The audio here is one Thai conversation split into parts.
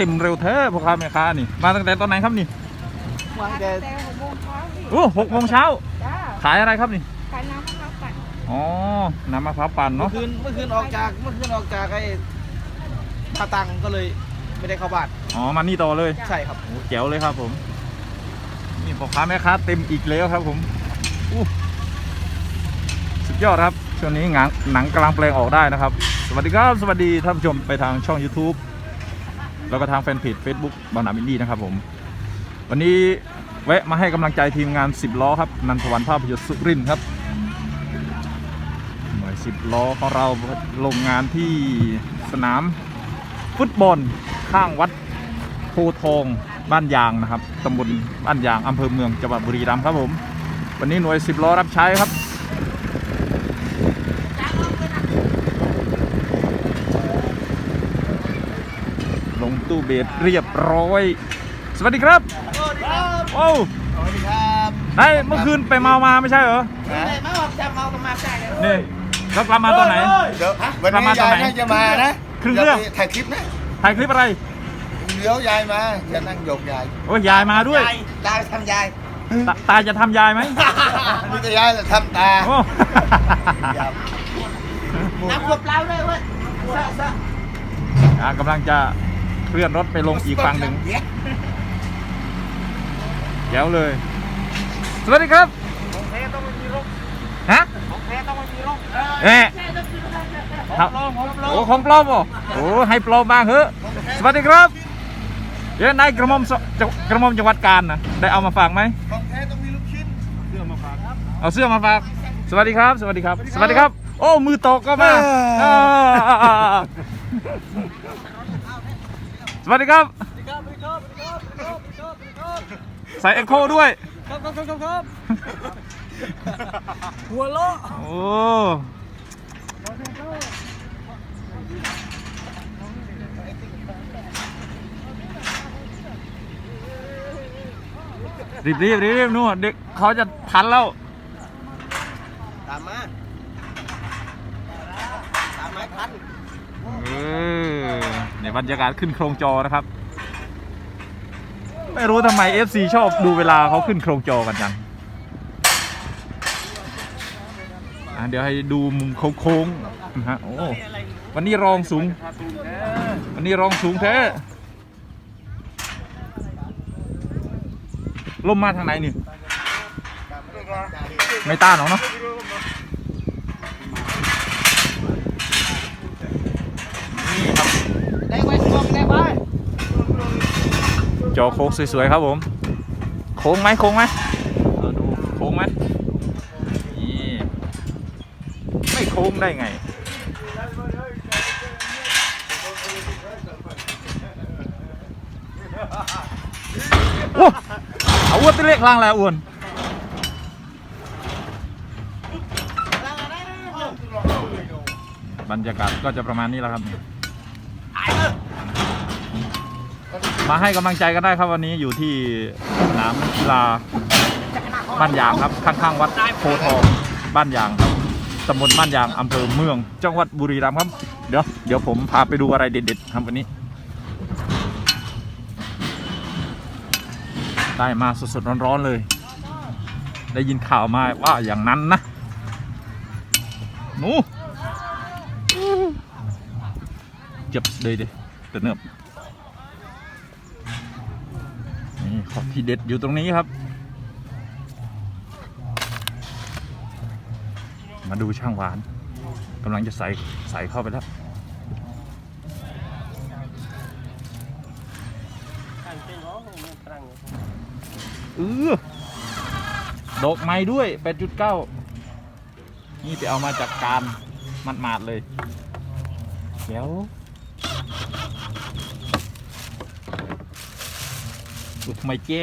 เต็มเร็วแท้พ่อค้าแม่ค้านี่ มาตั้งแต่ตอนไหนครับนี่มามาแกตั้งแต่หกโมงเช้าพี่โอ้หกโมงเช้า จ้าขายอะไรครับนี่ ขายน้ำมะพร้าวปั่นอ๋อ น้ำมะพร้าวปั่นเมื่อเนาะคืนเมื่อคืนออกจากเมื่อคืนออกจากไอ้ท่าตังก็เลยไม่ได้เข้าบ้านอ๋อ มานี่ต่อเลย ใช่ครับ โอ้แจ๋วเลยครับผม นี่พ่อค้าแม่ค้าเต็มอีกแล้วครับผมอู้สุดยอดครับ ช่วงนี้หนังหนังกำลังแปลงออกได้นะครับ สวัสดีครับ สวัสดีท่านผู้ชมไปทางช่อง YouTube แล้วก็ทางแฟนเพจ Facebook บางนามินดี้นะครับผม วันนี้แวะมาให้กำลังใจทีมงาน 10 ล้อครับนันทวันภาพยนตร์สุรินทร์ครับหน่วย 10 ล้อของเราลงงานที่สนามฟุตบอลข้างวัดโพทองบ้านยางนะครับตำบลบ้านยางอำเภอเมืองจังหวัดบุรีรัมย์ครับผม วันนี้หน่วย 10 ล้อรับใช้ครับ ตู้เบสเรียบร้อย สวัสดีครับโอ้สวัสดีครับไอ้เมื่อคืนไปเมามาไม่ใช่เหรอเมาจะเมากันมาได้เลยนี่แล้วกลับมาตอนไหนเดี๋ยววันประนี้มาณตอนยายไหนน่าจะมานะครึ่งเรื่องดี๋ยวไปถ่ายคลิปนะถ่ายคลิปอะไรเดี๋ยวยายมาจะนั่งโยกยายโอ้ยยายมาด้วยยายทำยายตาตาจะทำยายไหมนี่จะยายจะทำตาโอ้ครับน้ำขวดเปล่าด้วยเว้ยซะซะอ่ากำลังจะ เคลื่อนรถไปลงอีกฝั่งหนึ่งแจ๋วเลย สวัสดีครับของแท้ต้องไม่มีรกฮะของแท้ต้องไม่มีรกเอ๊ะของปลอมของปลอโอ้มของปลอมเหรอโอ้ให้ปลอมบ้างเถอะสวัสดีครับเดี๋ยวนายกระหม่อมสจะกระหม่อมจังหวัดกาญนะได้เอามาฝากไหมของแท้ต้องมีลูกชิ้นเรื่องมาฝากครับเอาเสื้อมาฝากสวัสดีครับ สวัสดีครับ สวัสดีครับ โอ้ มือตกก็มา อ่าสวัสดีครับใส่เอ็กโคด้วย ครับครับครับครับหัวโลโอ้รีบรีบรีบรีบนู่นเด็กเขาจะทันแล้ว ตามมาตามไม้พัน เอ อเนี่ยบรรยากาศขึ้นโครงจอนะครับ ไม่รู้ทำไม FC ชอบดูเวลาเขาขึ้นโครงจอกันจังเดี๋ยวให้ดูมุมโค้งๆนะฮะโอ้วันนี้รองสูง วันนี้รองสูงแท้ลมมาทางไหนนี่ ไม่ต้านหรอกเนาะ นี่ครับ ได้ไว้ทวงได้ไว้ จอโค้งสวยๆครับผม โค้งไหมโค้งไหมดูโค้งไหมไม่โค้งได้ไง โอ้เอาอ้วนตัวเล็กล่างแล้วอ้วนบรรยากาศก็จะประมาณนี้แล้วครับ มาให้กำลังใจกันได้ครับวันนี้อยู่ที่สนามกีฬาบ้านยางครับข้างๆวัดโพธิ์ทองบ้านยางครับตำบลบ้านยางอำเภอเมือง จังหวัดบุรีรัมย์ครับ เดี๋ยวเดี๋ยวผมพาไปดูอะไรเด็ดๆครับวันนี้ ได้มาสดๆร้อนๆเลย ได้ยินข่าวมาว่าอย่างนั้นนะหนูเจ็บเลยเด้เตือนเนิบ ที่เด็ดอยู่ตรงนี้ครับ มาดูช่างหวานกำลังจะใส่ใส่เข้าไปแล้วเออดอกไม้ด้วย 8.9 นี่ไปเอามาจากการมัดมาดเลย เดี๋ยว อุดไม่เจ้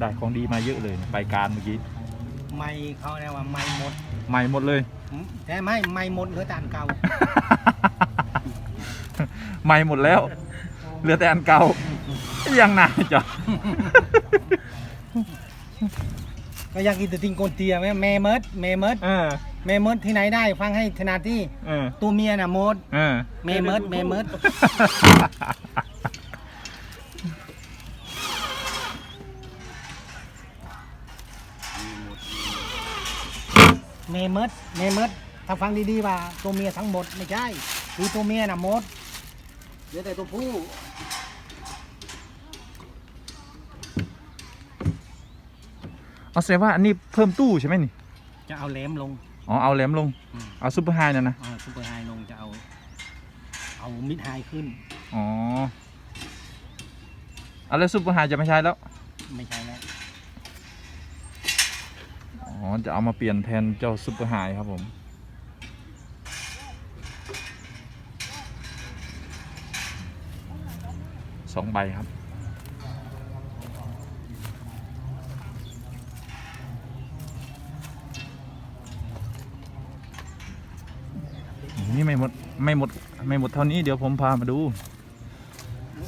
ได้ของดีมาเยอะเลยไปการเมื่อกี้ไม่เขาเนี่ยว่าไม่หมดใหม่หมดเลยแต่ไม่ไม่หมดเหลือแต่อันเก่าใหม่หมดแล้วเหลือแต่อันเก่ายังนานจ้ะก็อยากกินแต่ติงโกนเตียไหมแม่เมิดแม่เมิด เออเมมดที่ไหนได้ฟังให้ถนัดที่เออตัวเมียน่ะมดเออ เมมดเมมดเมมดเมมดถ้าฟังดีๆว่าตัวเมียทั้งหมดไม่ใช่คือตัวเมียน่ะมดเดี๋ยวแต่ตัวผู้เอาแสดงว่าอันนี้เพิ่มตู้ใช่ไหมนี่ จะเอาแหลมลง อ๋อเอาแหลมลง อืมเอาซุปเปอร์ไฮน่ะนะ เอาซุปเปอร์ไฮลงจะเอา เอามิดไฮขึ้น อ๋อเอาแล้วซุปเปอร์ไฮจะไม่ใช้แล้ว ไม่ใช่แล้วอ๋อ จะเอามาเปลี่ยนแทนเจ้าซุปเปอร์ไฮครับผม สองใบครับ นี่ไม่หมดไม่หมดไม่หมดเท่านี้เดี๋ยวผมพามาดู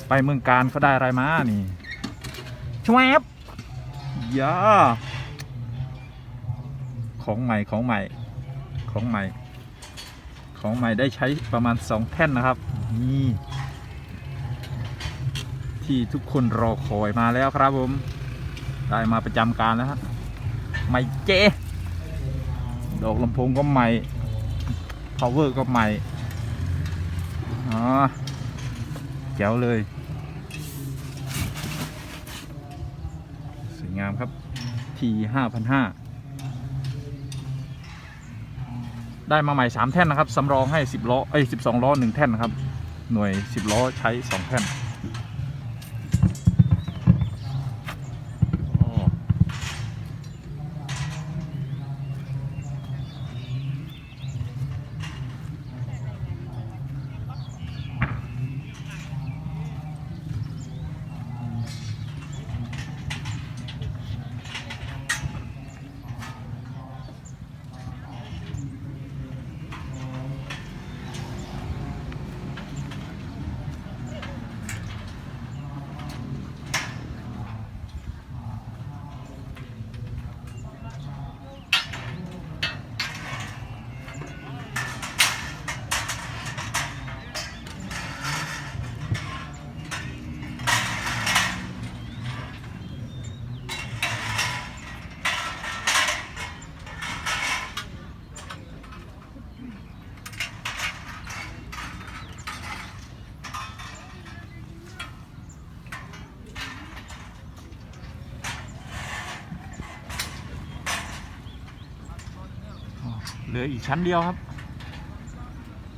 ไปเมืองการเขาได้อะไรมานี่ชวบยาของใหม่ของใหม่ของใหม่ ของใหม่ได้ใช้ประมาณสองแท่นนะครับ นี่ ที่ทุกคนรอคอยมาแล้วครับผม ได้มาประจำการแล้วฮะใหม่เจดอกลำโพงก็ใหม่ power ก็ใหม่ อ๋อแจ๋วเลย สวยงามครับ T ห้าพันห้าได้มาใหม่ 3 แท่นนะครับสำรองให้ 10ล้อเอ้ย12 ล้อ 1 แท่นนะครับ หน่วย 10 ล้อใช้ 2 แท่น เหลืออีกชั้นเดียวครับ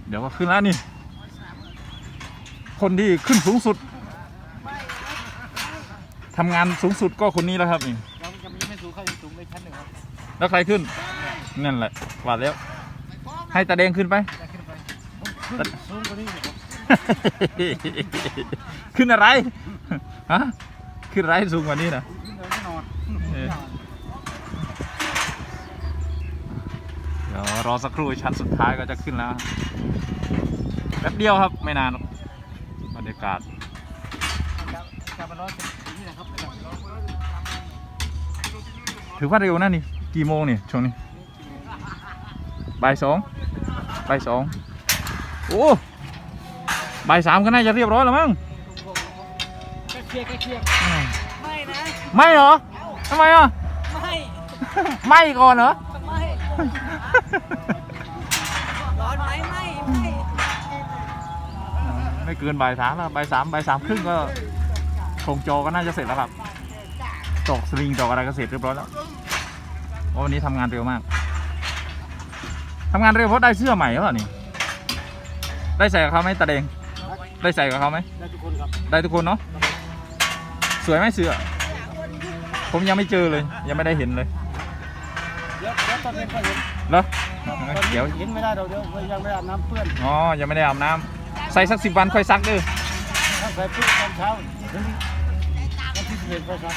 เดี๋ยวก็ขึ้นแล้วนี่ คนที่ขึ้นสูงสุดทำงานสูงสุดก็คนนี้แล้วครับนี่เราจะมีไม่สูงเข้าสูงไปชั้นหนึ่งครับแล้วใครขึ้น นั่นแหละว่าแล้ว ให้ตาแดงขึ้นไป จะขึ้นไปขึ้นสูงกว่านี้อีกครับขึ้นอะไร ฮะ ขึ้นอะไรสูงกว่านี้นะ ขึ้นเลยแน่นอน เออ เดี๋ยวรอสักครู่ชั้นสุดท้ายก็จะขึ้นแล้วแป๊บเดียวครับไม่นานหรอกบรรยากาศจะมาร้อยเป็นนี่นะครับถือว่าเร็วนะนี่กี่โมงนี่ช่วงนี้บ่ายสองบ่ายสองโอ้บ่ายสามก็น่าจะเรียบร้อยแล้วมั้งแค่เคลียร์แค่เคลียร์ไม่นะไม่เหรอทำไมอะไม่ ไม่ก่อนเหรอไม่ ร้อนไหมไม่ไม่ไม่เกินบ่ายสามแล้วบ่ายสามบ่ายสามครึ่งก็โครงจอก็น่าจะเสร็จแล้วครับตอกสลิงตอกอะไรก็เสร็จเรียบร้อยแล้วโอ้วันนี้ทำงานเร็วมากทำงานเร็วเพราะได้เสื้อใหม่หรือเปล่านี่ ได้ใส่กับเขาไหมตาเดง ได้ใส่กับเขาไหมได้ทุกคนครับ ได้ทุกคนเนาะ สวยไหมเสื้อ ผมยังไม่เจอเลย ยังไม่ได้เห็นเลยเดี๋ยวเดี๋ยวตอนเย็นก็เห็นเหรอตอนนี้ เดี๋ยวเห็นไม่ได้เราเดี๋ยวยังไม่อาบน้ำเปื้อนอ๋อยังไม่ได้อาบน้ำใส่สักสิบวันค่อยซักเด้อถ้าใส่ปุ๊บตอนเช้าถึงวันที่สิบเอ็ดก็ครับ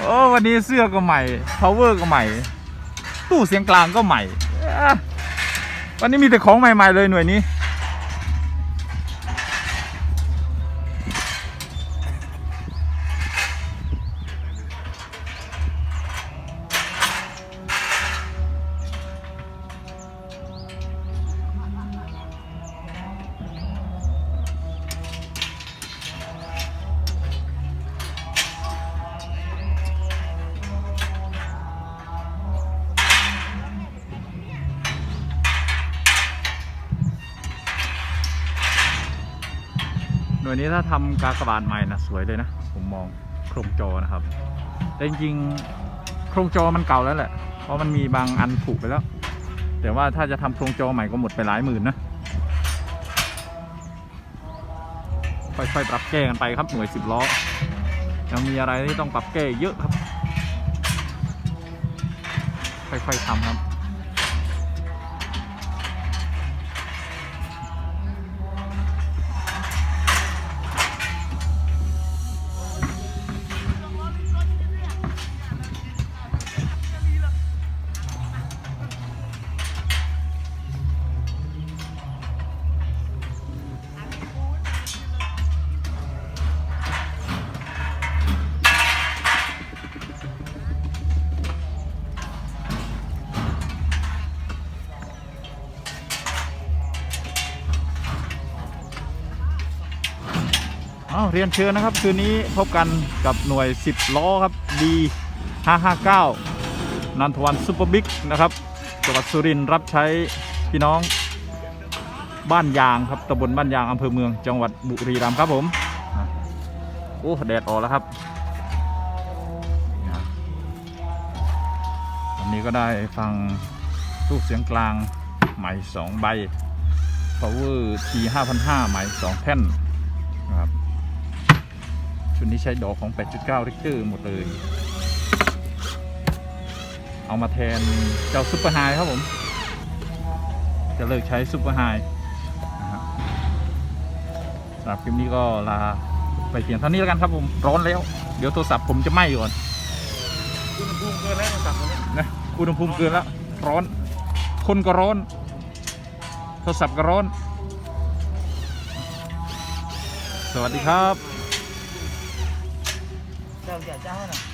โอ้วันนี้เสื้อก็ใหม่ power ก็ใหม่ ตู้เสียงกลางก็ใหม่เอ้อวันนี้มีแต่ของใหม่ๆเลยหน่วยนี้ หน่วยนี้ถ้าทำกากบาทใหม่นะสวยเลยนะ ผมมองโครงจอนะครับ แต่จริงๆโครงจอมันเก่าแล้วแหละ เพราะมันมีบางอันผุไปแล้ว แต่ว่าถ้าจะทำโครงจอใหม่ก็หมดไปหลายหมื่นนะค่อยๆปรับแก้กันไปครับหน่วยสิบล้อยังมีอะไรที่ต้องปรับแก้เยอะครับ ค่อยๆทำครับ อ้าเรียนเชิญนะครับ คืนนี้พบกันกับหน่วย 10 ล้อครับ D 559นันทวันซูเปอร์บิ๊กนะครับจังหวัดสุรินทร์รับใช้พี่น้องบ้านยางครับตำบลบ้านยางอำเภอเมือง จังหวัดบุรีรัมย์ครับผมโอ้แดดออกแล้วครับวันนี้ก็ได้ฟังตู้เสียงกลางใหม่ 2 ใบ Power T 5,500ใหม่ 2 แท่น ชุดนี้ใช้ดอกของ 8.9 ริกเตอร์หมดเลย เอามาแทนเจ้าซุปเปอร์ไฮครับผม จะเลิกใช้ซุปเปอร์ไฮนะครับสำหรับคลิปนี้ก็ลาไปเพียงเท่านี้แล้วกันครับผม ร้อนแล้ว เดี๋ยวโทรศัพท์ผมจะไหม้ก่อน อุณหภูมิเกินแล้วตัดตัวนี้นะ อุณหภูมิเกินแล้ว ร้อน คนก็ร้อน โทรศัพท์ก็ร้อน สวัสดีครับ เจ้าเจ้าเจ้าน่ะ